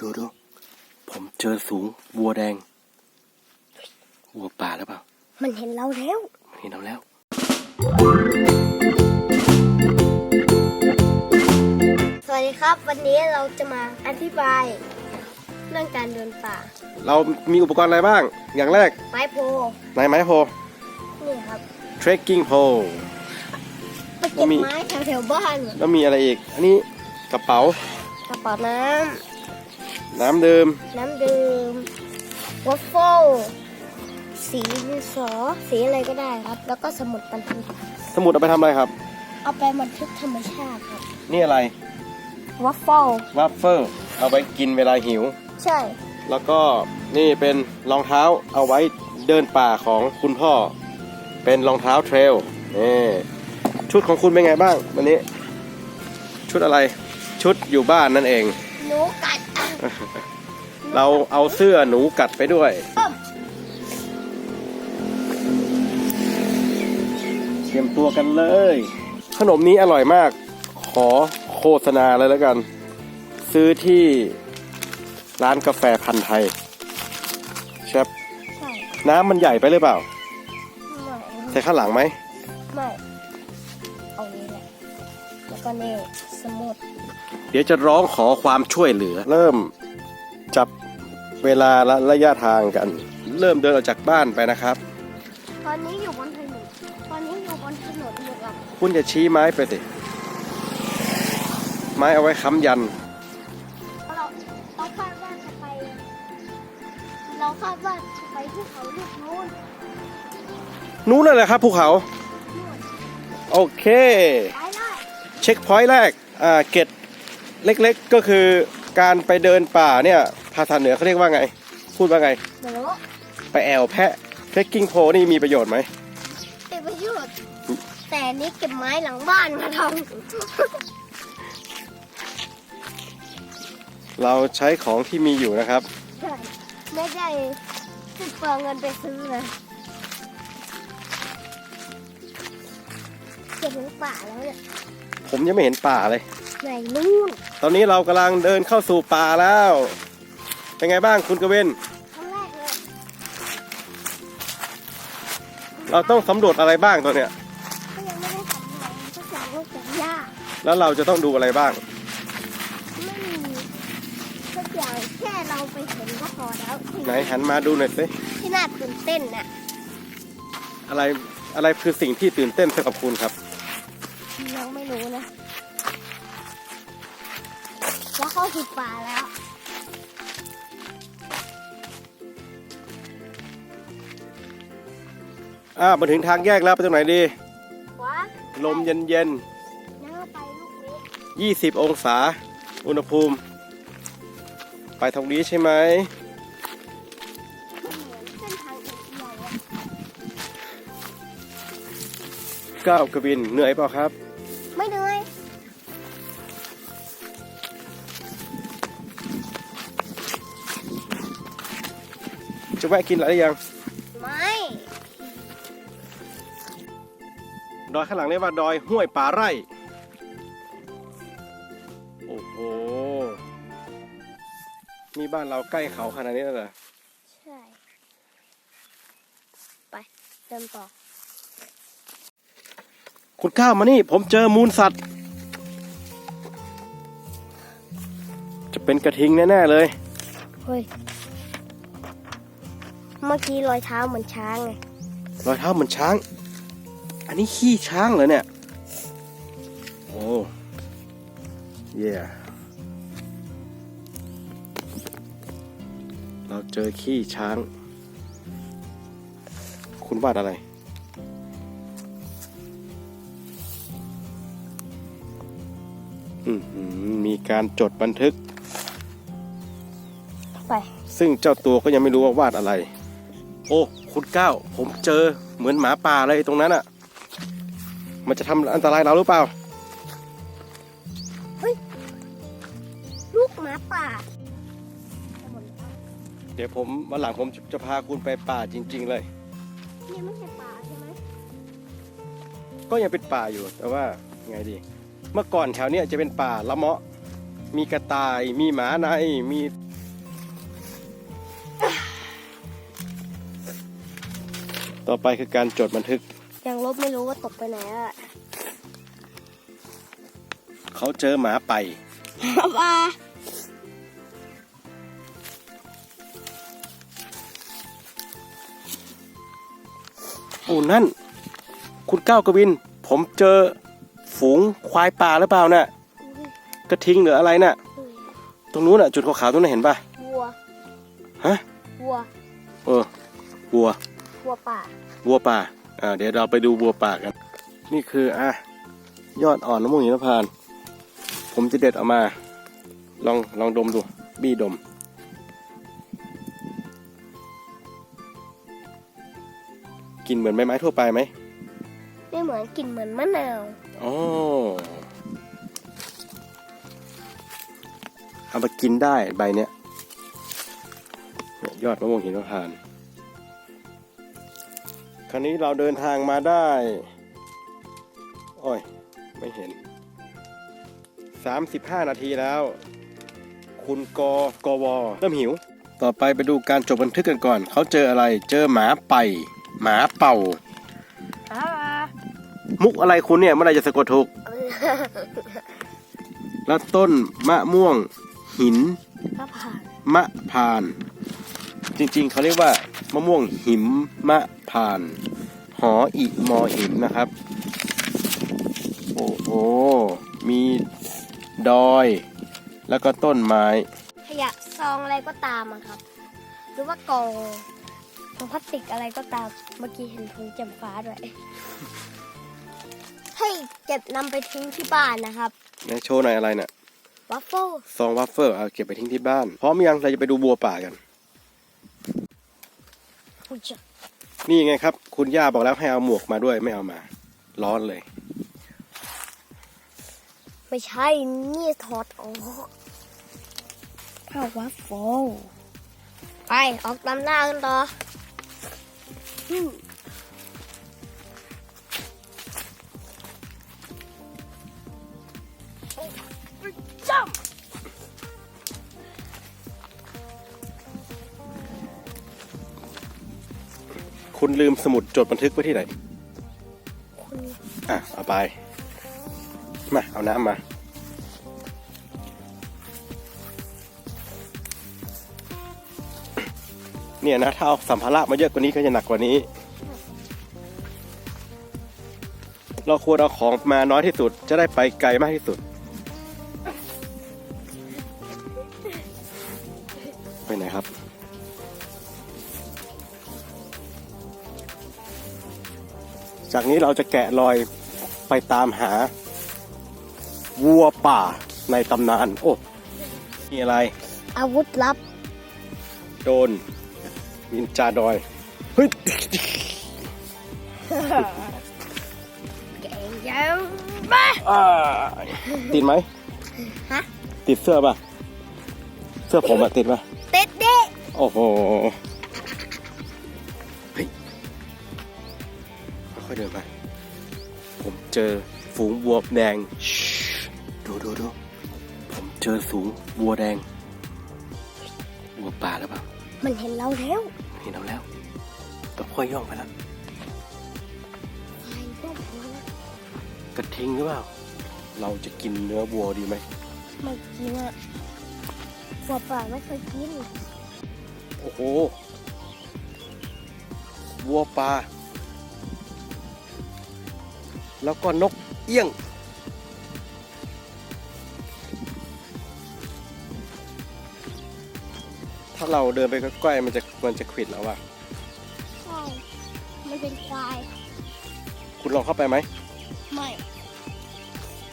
ดูดูผมเจอสูงวัวแดงวัวป่าหรือเปล่า มันเห็นเราแล้ว มันเห็นเราแล้ว สวัสดีครับ วันนี้เราจะมาอธิบายเรื่องการเดินป่า เรามีอุปกรณ์อะไรบ้าง อย่างแรก ไม้โพไหนไม้โพนี่ครับ trekking pole ไปเก็บมีไม้แถวๆบ้าน แล้วมีอะไรอีก อันนี้กระเป๋ากระเป๋าน้ น้ำดื่มำน้ำดื่มวัฟเฟิลสีดินสอสีอะไรก็ได้ครับ แล้วก็สมุดบันทึกสมุดเอาไปทำอะไรครับ เอาไปบันทึกธรรมชาติครับนี่อะไรวัฟเฟิลวัฟเฟิลเอาไปกินเวลาหิว ใช่ แล้วก็นี่เป็นรองเท้าเอาไว้เดินป่าของคุณพ่อ เป็นรองเท้าเทรลนี่ชุดของคุณเป็นไงบ้างวันนี้ ชุดอะไร ชุดอยู่บ้านนั่นเอง หนูกัดอะ เราเอาเสื้อหนูกัดไปด้วยเอิ่มเตรียมตัวกันเลย ขนมนี้อร่อยมาก ขอโฆษณาเลยแล้วกัน ซื้อที่ร้านกาแฟพันธุ์ไทยใช่ใช่น้ำมันใหญ่ไปหรือเปล่าไม่ใส่ข้างหลังไหม ไม่ เอานี้แหละ แล้วก็นี่สมุด เดี๋ยวจะร้องขอความช่วยเหลือ เริ่มจับเวลาและระยะทางกัน เริ่มเดินออกจากบ้านไปนะครับ ตอนนี้อยู่บนถนน ตอนนี้อยู่บนถนนอยู่กับคุณจะชี้ไม้ไปสิ ไม้เอาไว้ค้ำยัน เราเราคาดว่าจะไป เราคาดว่าจะไปภูเขาลูกนู้นนู้นนั่นแหละครับภูเขานู่นโอเค ไปได้ เช็คพอยต์แรกอ่าเกตเล็กๆก็คือการไปเดินป่าเนี่ยภาษาเหนือเขาเรียกว่าไง พูดว่าไง เดี๋ยวไปแอวแพะเทรคกิ้งโพนี่มีประโยชน์ไหมเป็นประโยชน์ แต่อันนี้เก็บไม้หลังบ้านมาทเราใช้ของที่มีอยู่นะครับำ ใช่ไม่ได้สิ้นเปลืองเงินไปซื้อนะเก็บถึงป่าแล้วเนี่ย ผมยังไม่เห็นป่าเลย ไหนนู่นตอนนี้เรากำลังเดินเข้าสู่ป่าแล้ว เป็นไงบ้างคุณกเวนครั้งแรกเลยเราต้องสำรวจอะไรบ้างตัวเนี้ย ก็ยังไม่ได้ทำอะไรก็สั่งลูกจากย่าแล้วเราจะต้องดูอะไรบ้าง ไม่มีทุกอย่างแค่เราไปเห็นก็พอแล้วที่ไหนหันมาดูหน่อยสิ ที่น่าตื่นเต้นน่ะอะไรอะไรคือสิ่งที่ตื่นเต้นสำหรับคุณครับ เราไม่รู้นะแล้วเข้าสู่ป่าแล้วอ่ามาถึงทางแยกแล้วไปตรงไหนดีว้าลมเย็นเย็นนั่งไปลูกนี้ยี่สิบองศา อุณหภูมิ ไปทางนี้ใช่ไหม มันเหมือนเส้นทางอีกอย่างอะ ก้าวกบินเหนื่อยเปล่าครับ แวะกินอะไรหรือยัง ไม่ดอยข้างหลังเรียกว่าดอยห้วยป่าไร่ โอ้โห มีบ้านเราใกล้เขาขนาดนี้แล้วเหรอใช่ ไปเดินต่อคุณก้าวมานี่ผมเจอมูลสัตว์ จะเป็นกระทิงแน่ ๆ เลย เฮ้ย เมื่อกี้รอยเท้าเหมือนช้างไงรอยเท้าเหมือนช้าง อันนี้ขี้ช้างเหรอเนี่ย โอ้เย่เราเจอขี้ช้าง คุณวาดอะไรอือหือมีการจดบันทึก ไป ซึ่งเจ้าตัวก็ยังไม่รู้ว่าวาดอะไร โอ้คุณก้าวผมเจอเหมือนหมาป่าเลยตรงนั้นอะ่ะ มันจะทำอันตรายเราหรือเปล่าลูกหมาป่า เดี๋ยวผมวันหลังผมจะพาคุณไปป่าจริง ๆ เลยนี่ไม่ใช่ป่าใช่ไหม ก็ยังเป็นป่าอยู่ แต่ว่าไงดี เมื่อก่อนแถวเนี้ยจะเป็นป่าละเมาะ มีกระต่าย มีหมาใน มี ต่อไปคือการจดบันทึก ยังลบไม่รู้ว่าตกไปไหนอะเขาเจอหมาไปมาโอ้นั่น คุณก้าวกวิน ผมเจอฝูงควายป่าหรือเปล่าน่ะกระทิงหรืออะไรน่ะ ตรงนู้นน่ะ จุดขาวๆตรงนั้นเห็นป่ะวัว ฮะ วัว เออ วัว วัวป่าวัวป่าอ่าเดี๋ยวเราไปดูวัวป่ากัน นี่คืออะยอดอ่อนน้ำมูกหินพานต์ผมจะเด็ดออกมา ลองลองดมดู บี้ดม กินเหมือนใบไม้ทั่วไปไหมไม่เหมือนกลิ่นเหมือนมะนาวอ๋อเอามากินได้ใบเนี้ยเนี่ยยอดมะม่วงหินพานต์ คราวนี้เราเดินทางมาได้โอ้ย ไม่เห็น 35 นาทีแล้ว คุณกกวเริ่มหิว ต่อไปไปดูการจดบันทึกกันก่อน เขาเจออะไร เจอหมาไป หมาเป่าอ่ามุกอะไรคุณเนี่ยเมื่อไหรจะสะกดถูก แล้วต้นมะม่วง หินก็ผ่านมะพร้าน จริงๆ เขาเรียกว่ามะม่วงหิมมะ พร้าน หออีมอหิมนะครับ โอ้โห มีดอย แล้วก็ต้นไม้ ขยะซองอะไรก็ตามอะครับ หรือว่ากล่องถุงพลาสติกอะไรก็ตาม เมื่อกี้เห็นถุงแจ่มฟ้าด้วย ให้เก็บนำไปทิ้งที่บ้านนะครับไหนโชว์หน่อยอะไรเนี่ยวัฟเฟิลซองวัฟเฟิลเอาเก็บไปทิ้งที่บ้าน พร้อมยังเราจะไปดูบัวป่ากันอุ้ยเจ้า นี่ไงครับ คุณย่าบอกแล้วให้เอาหมวกมาด้วยไม่เอามา ร้อนเลย ไม่ใช่นี่ถอดออกข้าววัฟเฟิลไปออกตามหน้ากันต่อ คุณลืมสมุดจดบันทึกไว้ที่ไหน อะ เอาไป มา เอาน้ำมา เนี่ยนะ ถ้าเอาสัมภาระมาเยอะกว่านี้ก็จะหนักกว่านี้ เราควรเอาของมาน้อยที่สุด จะได้ไปไกลมากที่สุด นี้เราจะแกะรอยไปตามหา วัวป่าในตำนาน โอ้ มีอะไร อาวุธลับ โดนนินจาดอย เฮ้ยเก่งยังบ้าอ่าติดไหม ฮะ ติดเสื้อป่ะ เสื้อผมอะติดป่ะเต็ดเด้โอ้โห เดินไป ผมเจอฝูงวัวแดงชิดูดูดูผมเจอฝูงวัวแดง วัวป่าหรือเปล่า มันเห็นเราแล้ว เห็นเราแล้วต้องค่อยย่องไปแล้วไอ้พวกมันนะกระทิงหรือเปล่า เราจะกินเนื้อวัวดีไหมไม่กินอะวัวป่าไม่เคยกิน โอ้โห วัวป่า แล้วก็นกเอี้ยง ถ้าเราเดินไปใกล้ๆมันจะมันจะขวิดแล้วว่ะใช่มันเป็นควาย คุณลองเข้าไปไหม ไม่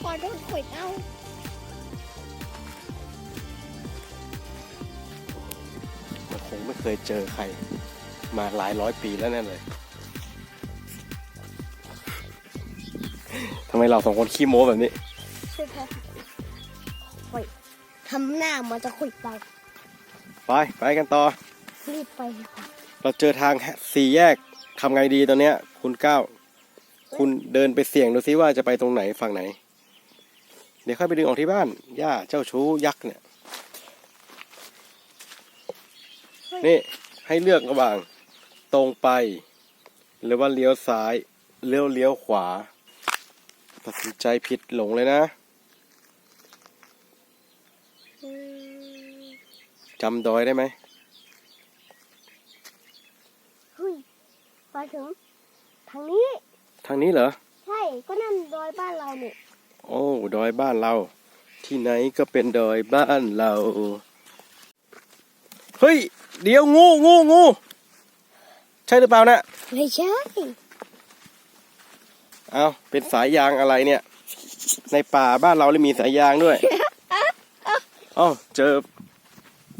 ควายโดนข่อยเอามันคงไม่เคยเจอใคร มาหลายร้อยปีแล้วแน่เลย ทำไมเราสองคนขี้โม้แบบนี้ใช่ไหมข่อยทำหน้ามันจะข่อยเราไปไปกันต่อ รีบไปดีกว่าเราเจอทางสี่แยกทำไงดีตอนเนี้ย คุณก้าวคุณเดินไปเสี่ยงดูซิว่าจะไปตรงไหนฝั่งไหน เดี๋ยวค่อยไปดึงออกที่บ้าน ย่าเจ้าชู้ยักษ์เนี่ย นี่ให้เลือกระหว่างตรงไป หรือว่าเลี้ยวซ้ายเลี้ยวเลี้ยวขวา ตัดสินใจผิดหลงเลยนะอืมจำดอยได้ไหมเฮ้ยมาถึงทางนี้ ทางนี้เหรอ ใช่ ก็นั่นดอยบ้านเราเนี่ยโอ้ดอยบ้านเรา ที่ไหนก็เป็นดอยบ้านเรา เฮ้ย เดี๋ยวงูงูงูใช่หรือเปล่านะไม่ใช่ เอาเป็นสายยางอะไรเนี่ย ในป่าบ้านเราเลยมีสายยางด้วยเอ้าเจอ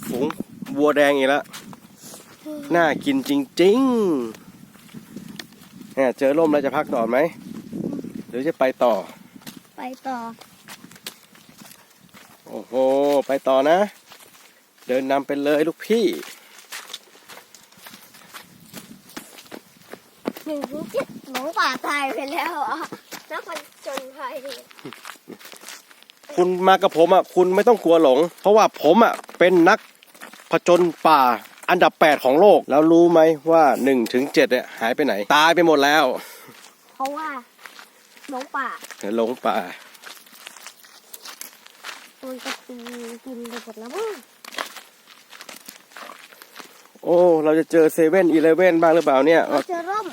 ฝูงวัวแดงอีกแล้วน่ากินจริงๆเนี่ยเจอร่มแล้วจะพักต่อไหมหรือจะไปต่อ ไปต่อ โอ้โห ไปต่อนะ เดินนำไปเลยลูกพี่ หนึ่งถึงเจ็ดหลงป่าตายไปแล้วอะนักผจญภัยคุณมากับผมอะคุณไม่ต้องกลัวหลง เพราะว่าผมอะเป็นนักผจญป่าอันดับแปดของโลก แล้วรู้ไหมว่าหนึ่งถึงเจ็ดเนี่ยหายไปไหน ตายไปหมดแล้ว เพราะว่าหลงป่าหลงป่ามันจะกินกินไปหมดแล้วมั้งโอ้ เราจะเจอเซเว่นอีเลเว่นบ้างหรือเปล่าเนี่ยเราเจอร่ม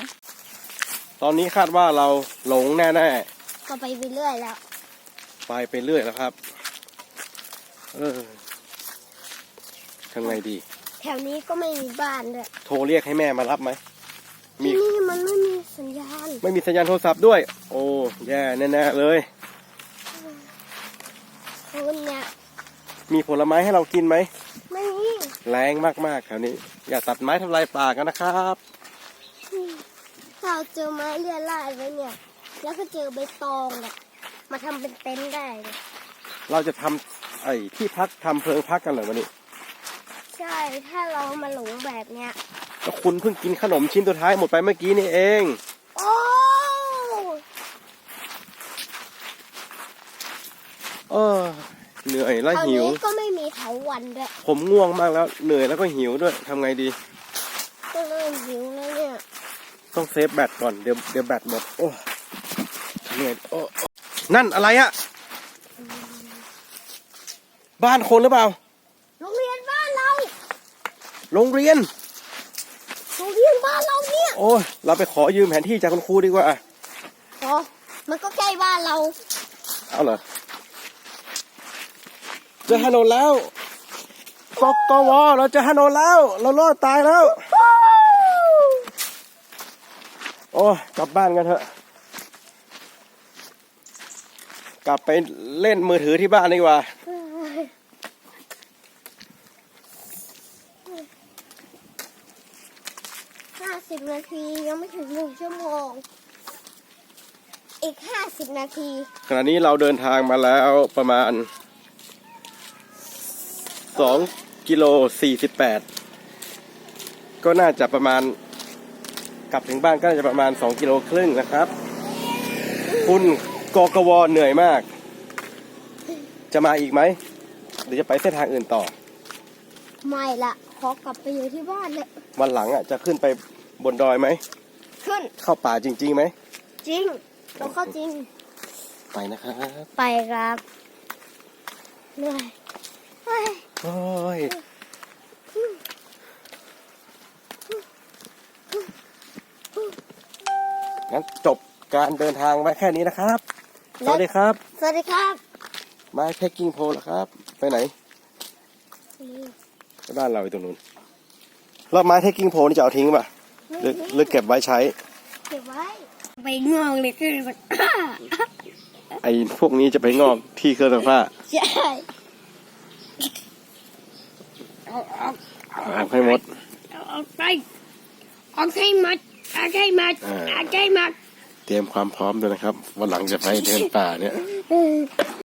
ตอนนี้คาดว่าเราหลงแน่ก็ไปเรื่อยแล้ว ๆ ไปไปเรื่อยแล้วครับ เออทำไงดี แถวนี้ก็ไม่มีบ้านด้วยโทรเรียกให้แม่มารับไหม มี ที่นี่มันไม่มีสัญญาณ ไม่มีสัญญาณโทรศัพท์ด้วย โอ้ แย่แน่ๆเลย คุณเนี่ยมีผลไม้ให้เรากินไหม ไม่มี แรงมากๆแถวนี้ อย่าตัดไม้ทำลายป่ากันนะครับถ้า เราเจอไม้เลี่ยราดไว้เนี่ย แล้วก็เจอใบตองเนี่ยมาทำเป็นเต็นท์ได้เลยเราจะทำไอ้ที่พักทำเพลิงพักกันเหรอวันนี้ ใช่ถ้าเรามาหลงแบบเนี้ยแล้วคุณเพิ่งกินขนมชิ้นสุดท้ายหมดไปเมื่อกี้นี่เองโอ้เออเหนื่อยและคราวหิวนี้ก็ไม่มีเถาวันด้วยผมง่วงมากแล้วเหนื่อยแล้วก็หิวด้วยทำไงดี ก็เริ่มหิวแล้วเนี่ย ต้องเซฟแบตก่อนเดี๋ยวเดี๋ยวแบตหมด โอ้เหนื่อยโอ้โอ้นั่นอะไรอะบ้านคนหรือเปล่า โรงเรียนบ้านเราโรงเรียน โรงเรียนบ้านเราเนี่ยโอ้ยเราไปขอยืมแผนที่จากคุณครูดีกว่าอ๋อมันก็ใกล้บ้านเรา เอาเหรอเจอฮานนแล้วกกวเราเจอฮานนแล้ว เรารอดตายแล้ว โอ้ยกลับบ้านกันเถอะ กลับไปเล่นมือถือที่บ้านดีกว่า ห้าสิบนาทียังไม่ถึงหนึ่งชั่วโมง อีกห้าสิบนาที ขณะนี้เราเดินทางมาแล้วประมาณสองกิโลสี่สิบแปดก็น่าจะประมาณ กลับถึงบ้านก็น่าจะประมาณสองกิโลครึ่งนะครับ คุณกกวเหนื่อยมาก จะมาอีกไหมหรือจะไปเส้นทางอื่นต่อ ไม่ละขอกลับไปอยู่ที่บ้านเลยวันหลังอะจะขึ้นไปบนดอยไหมขึ้นเข้าป่าจริงๆไหมจริงเราเข้าจริงไปนะครับไปครับเหนื่อยเฮ้ยโอ้ย งั้นจบการเดินทางไว้แค่นี้นะครับ สวัสดีครับ สวัสดีครับไม้เพกกิ้งโพลครับ ไปไหนไปบ้านเราอยู่ตรงนู้นแล้วไม้เพกกิ้งโพนี่จะเอาทิ้งป่ะหรือหรือเก็บไว้ใช้ เก็บไว้ ไปงอกเลยคือมันไอ้พวกนี้จะไปงอกที่เครื่องซักผ้าใช่เอาเอาเอาให้หมด เอาเอาไปเอาให้หมัดเอาให้หมัดอ่าเอาให้หมัดเตรียมความพร้อมด้วยนะครับวันหลังจะไปเดินป่าเนี่ยเออ